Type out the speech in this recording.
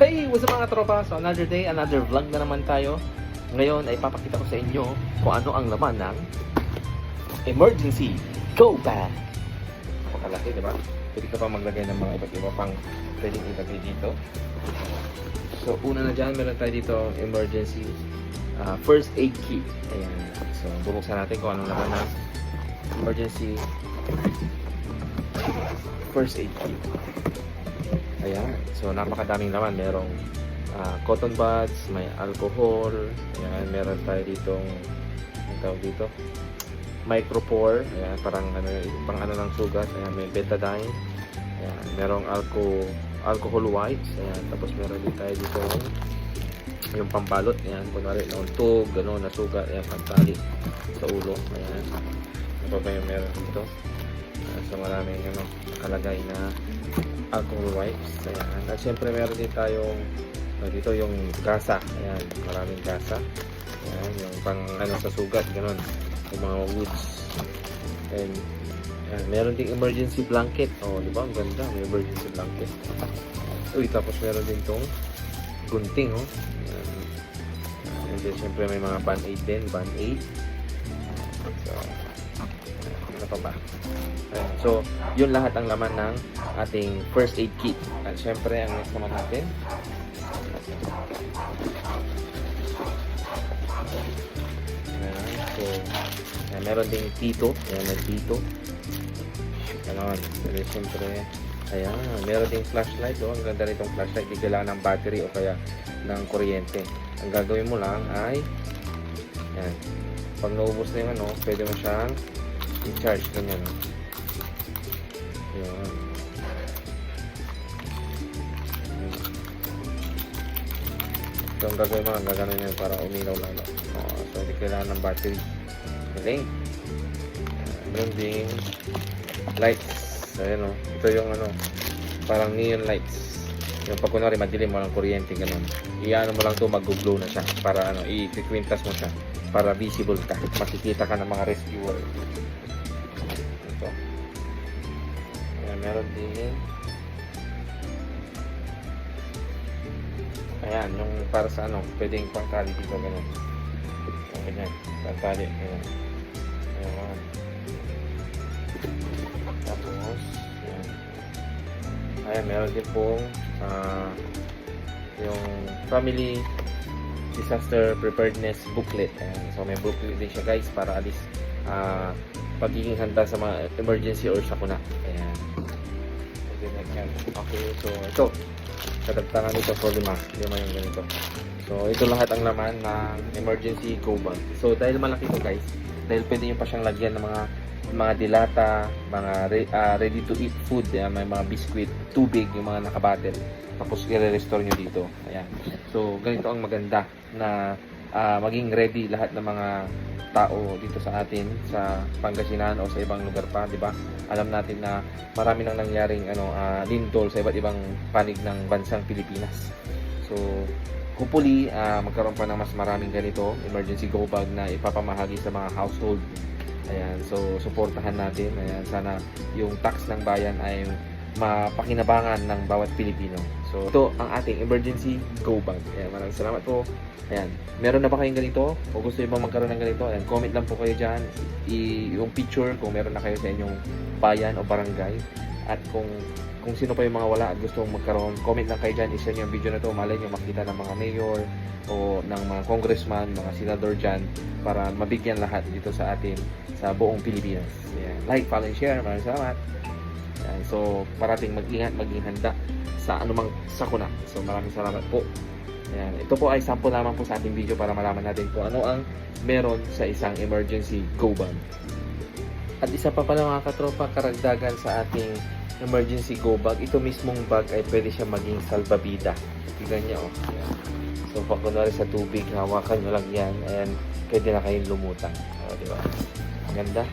Hey! What's up mga tropa? So another day, another vlog na naman tayo. Ngayon ay papakita ko sa inyo kung ano ang laman ng emergency go bag. Napakalaki, di ba? Pwede ka pa maglagay ng mga iba't iba pang pwedeng ilagay dito. So una na dyan, meron tayo dito emergency ah, first aid kit. Ayan. So bubuksan natin kung anong laman ng emergency first aid kit. Ayan. So, napakadaming laman. Merong ah, cotton buds, may alcohol. Ayan. Meron tayo ditong, ang tawag dito, micropore. Ayan. Parang ano, pang ano ng sugat. Ayan. May betadine. Ayan. Merong alco, alcohol wipes. Ayan. Tapos meron din tayo dito yung pambalot. Ayan. Kunwari, nauntog, gano'n, nasugat. Ayan. Pantali sa ulo. Ayan. Ano pa ba yung meron dito? Ah, so, maraming ano, nakalagay na alcohol wipes. Ayan. At syempre meron din tayong ah, dito yung gasa. Ayan, maraming gasa. Ayan, yung pang ano sa sugat, ganun. Yung mga woods. And ayan, meron ding emergency blanket. Oh, di ba? Ang ganda. May emergency blanket. Uy, tapos meron din tong gunting, oh. Ayan. And then, syempre may mga band-aid din. Band-aid. So, pa ba? So, yun lahat ang laman ng ating first aid kit. At syempre, ang next naman natin. Ayan. So, ayan, meron ding tito. Ayan, may tito. Ganon. Pero syempre, ayan, meron ding flashlight. Oh, ang ganda nitong flashlight. Hindi kailangan ng battery o kaya ng kuryente. Ang gagawin mo lang ay, ayan, pag naubos na yung ano, pwede mo siyang i-charge ganyan. oh. Yun. So, ang gagawin yan para umilaw lalo. Oo, so, hindi kailangan ng battery. Galing. Uh, meron ding lights. Ayan o. Ito yung ano, parang neon lights. Yung pag kunwari madilim, walang kuryente, ganun. Iano mo lang to mag-glow na siya. Para ano, i-quintas mo siya. Para visible ka. Makikita ka ng mga rescuer. Meron din. Ayan, yung para sa ano, pwedeng pangtali dito, ganun. Yung ganyan, pangtali, ganyan. Ayan. Tapos, ayan. Ayan, meron din pong ah, yung family disaster preparedness booklet. Ayan. So, may booklet din siya guys para at least ah, pagiging handa sa mga emergency or sakuna. Ayan. Like yan. Okay, so ito. Kadagtangan nito for lima. Lima yung ganito. So, ito lahat ang laman ng emergency go. So, dahil malaki ito guys, dahil pwede nyo pa siyang lagyan ng mga mga dilata, mga re- ah, ready to eat food, yan, may mga biscuit, tubig, yung mga nakabattle. Tapos i-restore nyo dito. Ayan. So, ganito ang maganda na ah, maging ready lahat ng mga tao dito sa atin sa Pangasinan o sa ibang lugar pa, 'di ba? Alam natin na marami nang nangyaring ano ah, lindol sa iba't ibang panig ng bansang Pilipinas. So, hopefully ah, magkaroon pa ng mas maraming ganito emergency go bag na ipapamahagi sa mga household. Ayan, so suportahan natin. Ayan, sana yung tax ng bayan ay mapakinabangan ng bawat Pilipino. So, ito ang ating emergency go bag. Ayan, maraming salamat po. Ayan, meron na ba kayong ganito? O gusto nyo ba magkaroon ng ganito? Ayan, comment lang po kayo dyan. I, yung picture kung meron na kayo sa inyong bayan o barangay. At kung kung sino pa yung mga wala at gusto magkaroon, comment lang kayo dyan. Isa nyo yung video na to. Malay nyo makita ng mga mayor o ng mga congressman, mga senador dyan para mabigyan lahat dito sa atin sa buong Pilipinas. Ayan. Like, follow, and share. Maraming salamat. Ayan. So, parating mag-ingat, maging handa sa anumang sakuna. So, maraming salamat po. Ayan. Ito po ay sample lamang po sa ating video para malaman natin kung ano ang meron sa isang emergency go bag. At isa pa pala mga katropa, karagdagan sa ating emergency go bag. Ito mismong bag ay pwede siya maging salbabida. Tignan niyo. Oh. So, pag kunwari sa tubig, hawakan nyo lang yan. Ayan, pwede na kayong lumutang. O, di ba? Ang ganda.